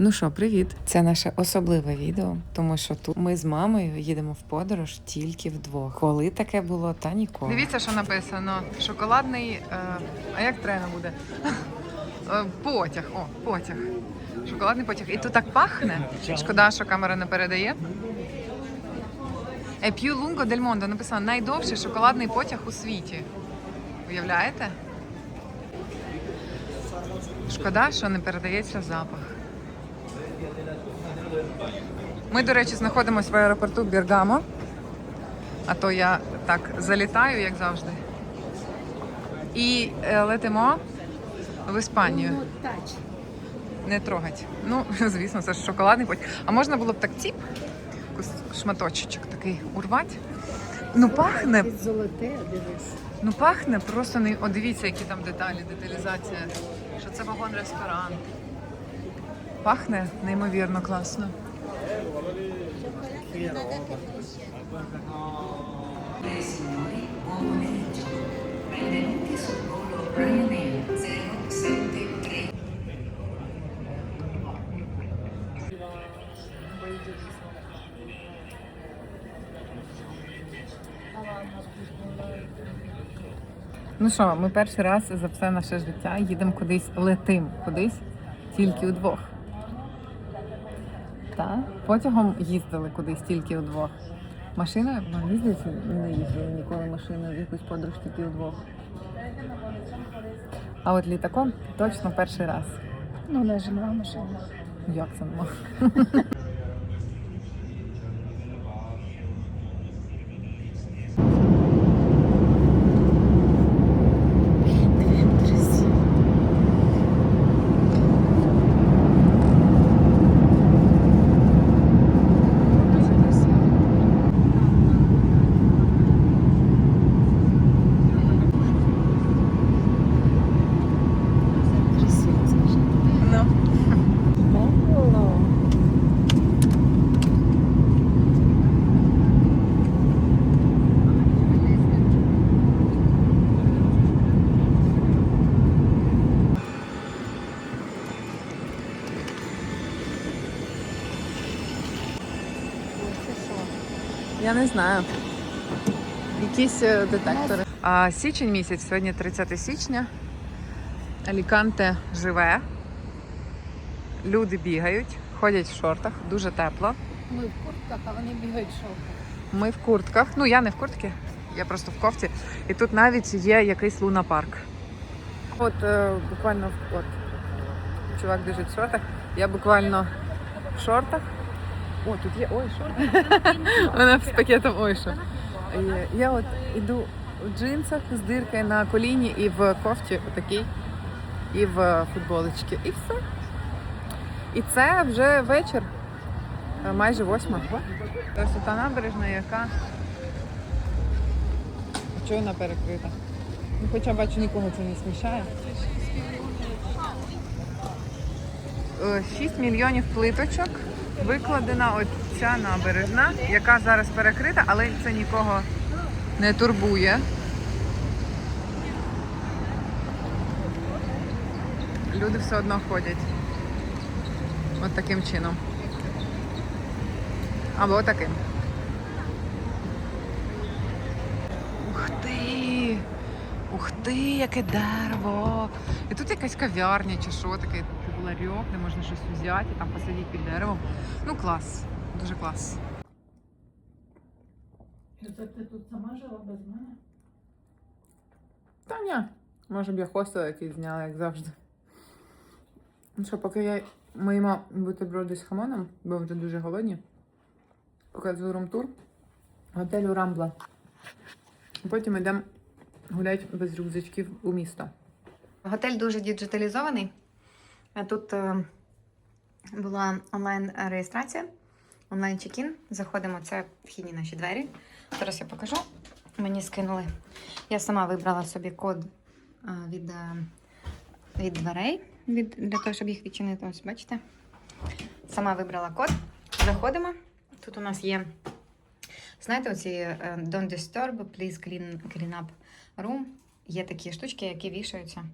Ну що, привіт! Це наше особливе відео, тому що тут ми з мамою їдемо в подорож тільки вдвох. Коли таке було, та ніколи. Дивіться, що написано. Шоколадний. Е, а як трена буде? Е, потяг. О, потяг. Шоколадний потяг. І тут так пахне. Шкода, що камера не передає. Е, П'ю Лунго Дель Мондо написано найдовший шоколадний потяг у світі. Уявляєте? Шкода, що не передається запах. Ми, до речі, знаходимося в аеропорту Бергамо. А то я так залітаю, як завжди. І е, летимо в Іспанію. Не трогать. Ну, звісно, це ж шоколадний потяг. А можна було б так ціп, шматочок такий урвати. Ну, пахне, золоте, дивись. ну пахне просто не. О, дивіться, які там деталі, деталізація. Що це вагон ресторан. Пахне неймовірно класно. Signori, buon pomeriggio. Benvenuti sul volo Ryanair 073. Ну що, ми перший раз за все наше життя їдемо кудись, летим кудись, тільки удвох. Так? Потягом їздили кудись тільки удвох. Машина, Ну, мені здається, не їздили ніколи машиною в якусь подорож тільки удвох. А от літаком точно перший раз. Ну, не ж машина. Як це нема? Не знаю. Якісь е, детектори. А, січень місяць, сьогодні 30 січня. Аліканте живе. Люди бігають, ходять в шортах, дуже тепло. Ми в куртках, а вони бігають шовком. Ми в куртках. Ну, я не в куртці, я просто в кофті. І тут навіть є якийсь лунапарк. От е, буквально от, чувак біжить в шортах. Я буквально в шортах. О, тут є ой, шорти. Вона з пакетом ой, що. І Я от іду в джинсах з диркою на коліні і в кофті отакій, і в футболочці. І все. І це вже вечір, е, майже восьма. Ось та набережна, яка. Чого перекрита? Ну, хоча бачу, нікого це не смішає. 6 мільйонів плиточок викладена от ця набережна, яка зараз перекрита, але це нікого не турбує. Люди все одно ходять. От таким чином. Або таким. Ух ти! Ух ти, яке дерево! І тут якась кав'ярня чи що таке, ларьок, де можна щось взяти, там посидіти під деревом. Ну клас, дуже клас. Це ти тут сама жила без мене? Та ні. Може б я хостел якийсь зняла, як завжди. Ну що, поки я ми їмо бутерброди з хамоном, бо вже дуже голодні. Показую румтур готелю Рамбла. Потім йдемо гуляти без рюкзачків у місто. Готель дуже діджиталізований. Е, Тут е, була онлайн-реєстрація, онлайн-чекін. Заходимо, це вхідні наші двері. Зараз я покажу. Мені скинули. Я сама вибрала собі код е, від, від дверей від, для того, щоб їх відчинити. Ось бачите. Сама вибрала код. Заходимо. Тут у нас є, знаєте, оці Don't disturb, please clean, clean up room. Є такі штучки, які вішаються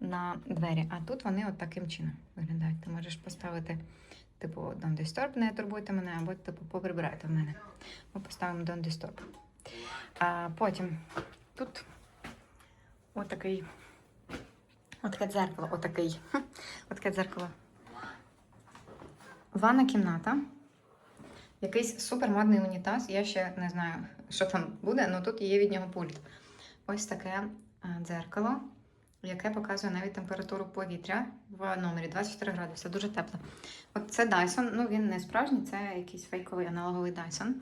на двері. А тут вони от таким чином виглядають. Ти можеш поставити, типу, Don't Disturb, не турбуйте мене, або типу поприбирайте в мене. Ми поставимо Don't Disturb. А потім тут отакий. Отаке дзеркало, отакий. Отаке дзеркало. Ванна кімната. Якийсь супермодний унітаз. Я ще не знаю, що там буде, але тут є від нього пульт. Ось таке е, дзеркало, яке показує навіть температуру повітря в номері 24 градуси. Дуже тепло. От це Dyson, ну він не справжній, це якийсь фейковий аналоговий Dyson.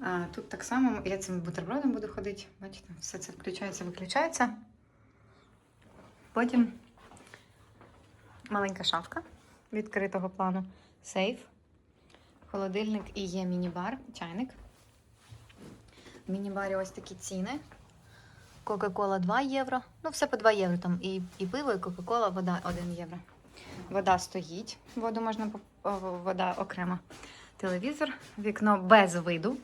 А, тут так само я цим бутербродом буду ходити. Бачите, все це включається, виключається. Потім маленька шафка відкритого плану, сейф, холодильник і є міні-бар, чайник. В міні-барі ось такі ціни. Кока-кола 2 євро. Ну, все по 2 євро. Там і, і пиво, і Кока-кола, вода 1 євро. Вода стоїть, воду можна вода окремо. Телевізор, вікно без виду.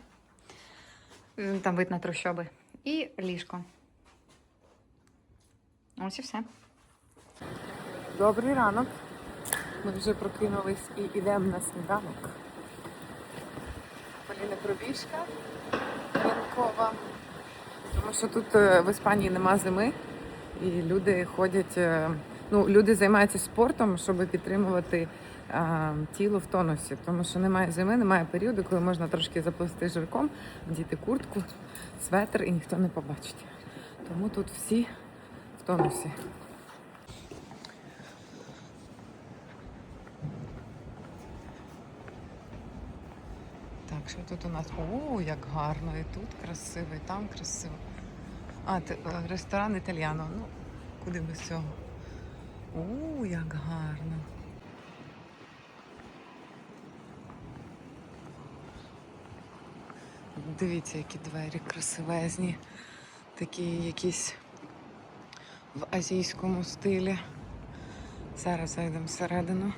Там вид на трущоби. І ліжко. Ось і все. Добрий ранок. Ми вже прокинулись і йдемо на сніданок. Поліна пробіжка ранкова. Тому що тут е, в Іспанії нема зими, і люди ходять, е, ну, люди займаються спортом, щоб підтримувати е, тіло в тонусі. Тому що немає зими, немає періоду, коли можна трошки заплести жирком, вдіти куртку, светр і ніхто не побачить. Тому тут всі в тонусі. Так, що тут у нас? О, як гарно! І тут красиво, і там красиво. А, е, ресторан італіано. Ну, куди без цього? О, як гарно. Дивіться, які двері красивезні. Такі якісь в азійському стилі. Зараз зайдемо всередину.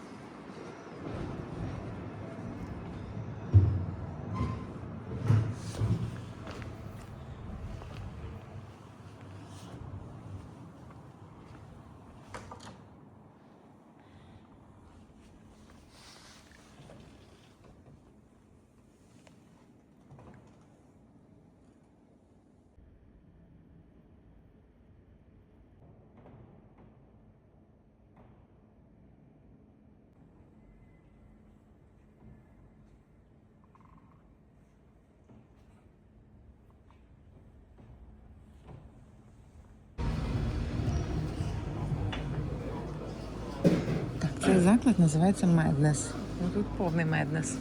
Цей заклад називається Меднес. Ну тут повний Меднес.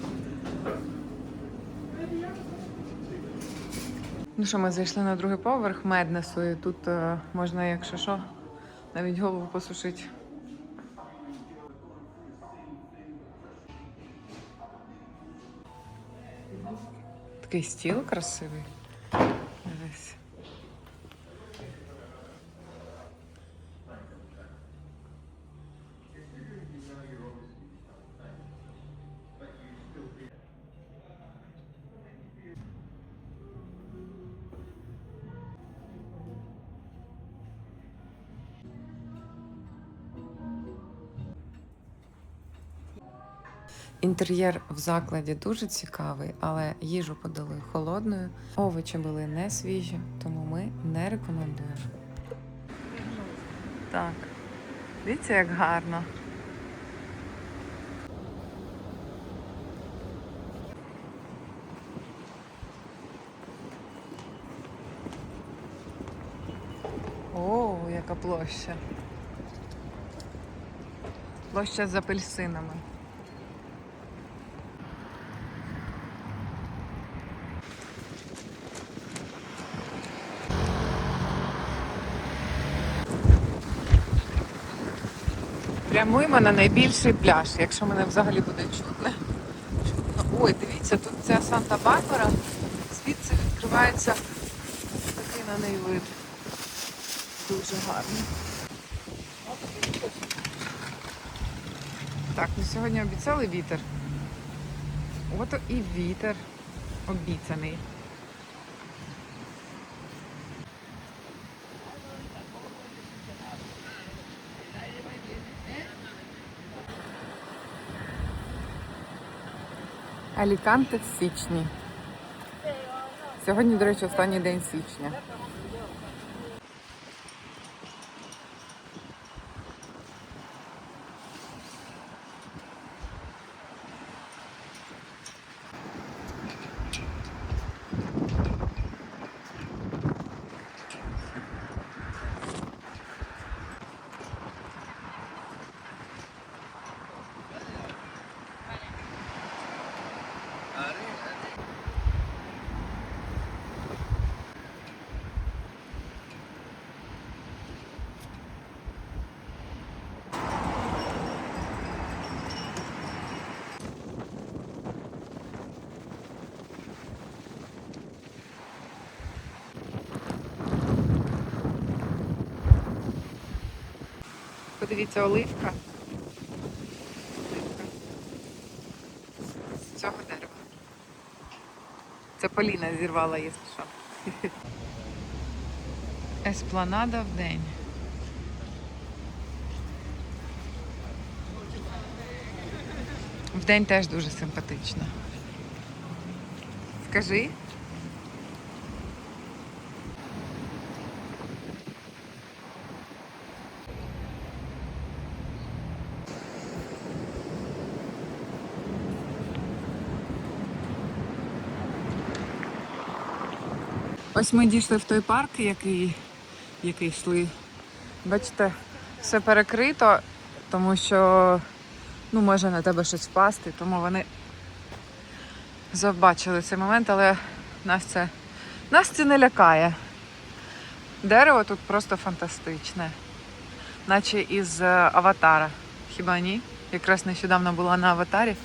Ну що, ми зайшли на другий поверх Меднесу, і тут е, можна, якщо що, навіть голову посушити. Такий стіл красивий. Дивись. Інтер'єр в закладі дуже цікавий, але їжу подали холодною. Овочі були не свіжі, тому ми не рекомендуємо. Так, дивіться, як гарно. О, яка площа. Площа з апельсинами. Прямуємо на найбільший пляж, якщо мене взагалі буде. Чутно. Ой, дивіться, тут ця Санта-Барбара. Звідси відкривається такий на неї вид. Дуже гарно. Так, ну сьогодні обіцяли вітер. Ото і вітер обіцяний. Аліканте в січні. Сьогодні, до речі, останній день січня. Подивіться, оливка. Оливка. З цього дерева. Це Поліна зірвала, якщо що. Еспланада в день. В день теж дуже симпатично. Скажи. Ось ми дійшли в той парк, який, який йшли. Бачите, все перекрито, тому що ну, може на тебе щось впасти, тому вони забачили цей момент, але нас це, нас це не лякає. Дерево тут просто фантастичне, наче із е, аватара. Хіба ні? Якраз нещодавно була на аватарі.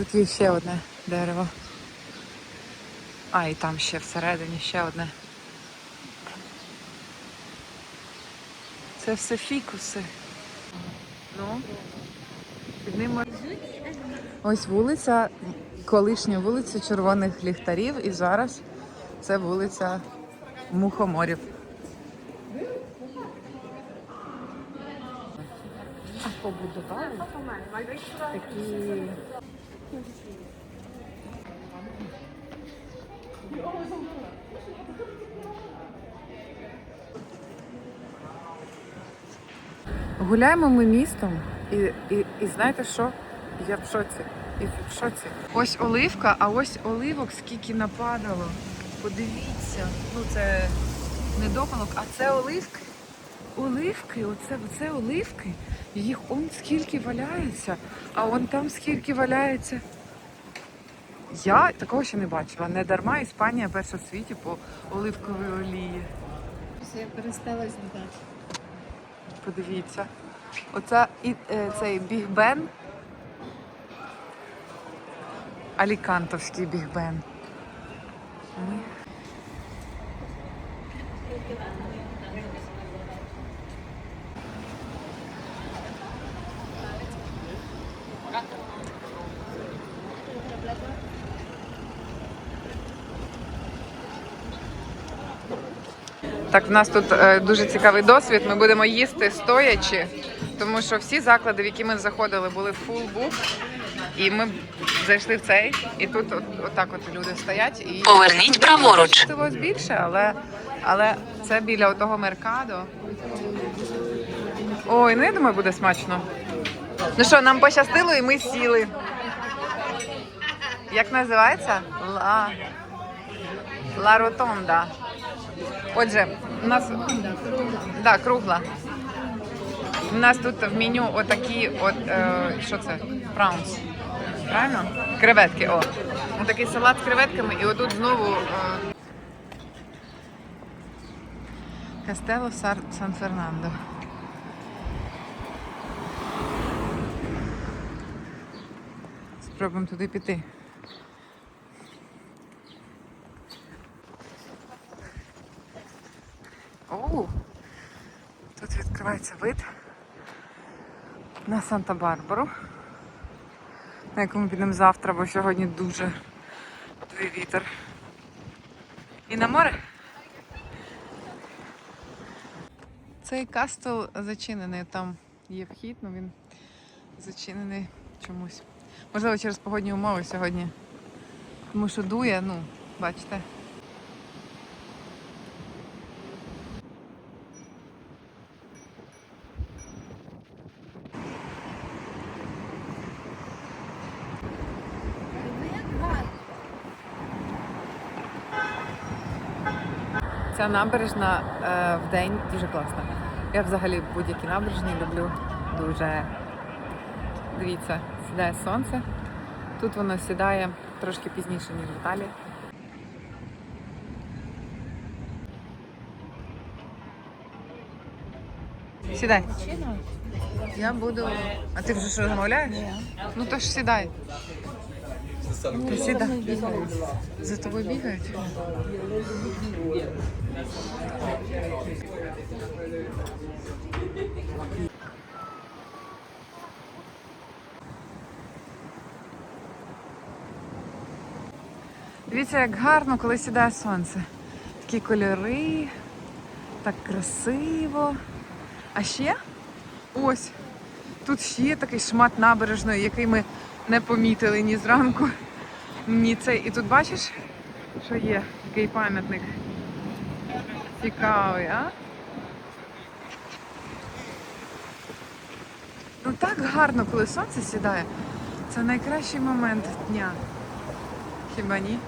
Тут є ще одне дерево. А, і там ще всередині ще одне. Це все фікуси. Ну, під ними. Ось вулиця, колишня вулиця Червоних ліхтарів, і зараз це вулиця Мухоморів. Побудували такі Гуляємо ми містом, і, і, і знаєте що? Я в шоці. І в шоці. Ось оливка, а ось оливок скільки нападало. Подивіться. Ну це не допалок, а це оливки. Оливки, оце, оце оливки. Їх он скільки валяється, а он там скільки валяється. Я такого ще не бачила. Не дарма Іспанія перша в світі по оливковій олії. я перестала знімати. Подивіться. Оце і е, цей Біг Бен. Алікантовський Біг Бен. Ми. Так, в нас тут е, дуже цікавий досвід. Ми будемо їсти стоячи, тому що всі заклади, в які ми заходили, були full book. І ми зайшли в цей, і тут от, отак от люди стоять. І Поверніть праворуч. Більше, але, але це біля того меркадо. Ой, ну я думаю, буде смачно. Ну що, нам пощастило і ми сіли. Як називається? Ла. Ла Ротонда. Отже, у нас да, кругла. У нас тут в меню отакі, от е, що це? Праунс. Правильно? Креветки, о. Отакий салат з креветками, і отут знову. Е, Кастело Сан Фернандо. Спробуємо туди піти. Оу! Тут відкривається вид на Санта-Барбару. на яку ми підемо завтра, бо сьогодні дуже дує вітер. І на море. Цей кастел зачинений, там є вхід, але він зачинений чомусь. Можливо, через погодні умови сьогодні. Тому що дує, ну, бачите. Ця набережна е, в день дуже класна. Я взагалі будь-які набережні люблю дуже. Дивіться, сідає сонце. Тут воно сідає трошки пізніше, ніж в Італії. Сідай. Я буду. А ти вже що замовляєш? Ну то ж сідай. Ти сідай. За тобою бігають. Дивіться, як гарно, коли сідає сонце. Такі кольори, так красиво. А ще ось тут ще такий шмат набережної, який ми не помітили ні зранку, ні цей. І тут бачиш, що є такий пам'ятник. Цікавий, а? Ну так гарно, коли сонце сідає. Це найкращий момент дня. Хіба ні?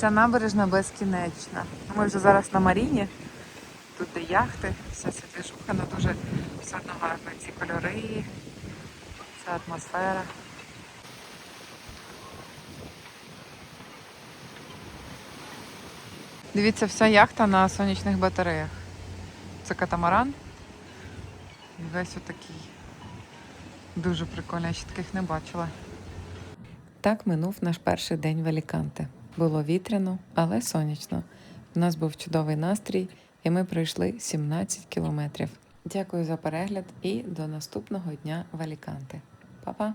Ця набережна безкінечна. Ми вже зараз на Маріні. Тут де яхти, вся ця движуха, ну дуже все одно гарно. Ці кольори, ця атмосфера. Дивіться, вся яхта на сонячних батареях. Це катамаран. І весь отакий. Дуже прикольно, я ще таких не бачила. Так минув наш перший день в Аліканте. Було вітряно, але сонячно. У нас був чудовий настрій, і ми пройшли 17 кілометрів. Дякую за перегляд і до наступного дня в Аліканте. Па-па!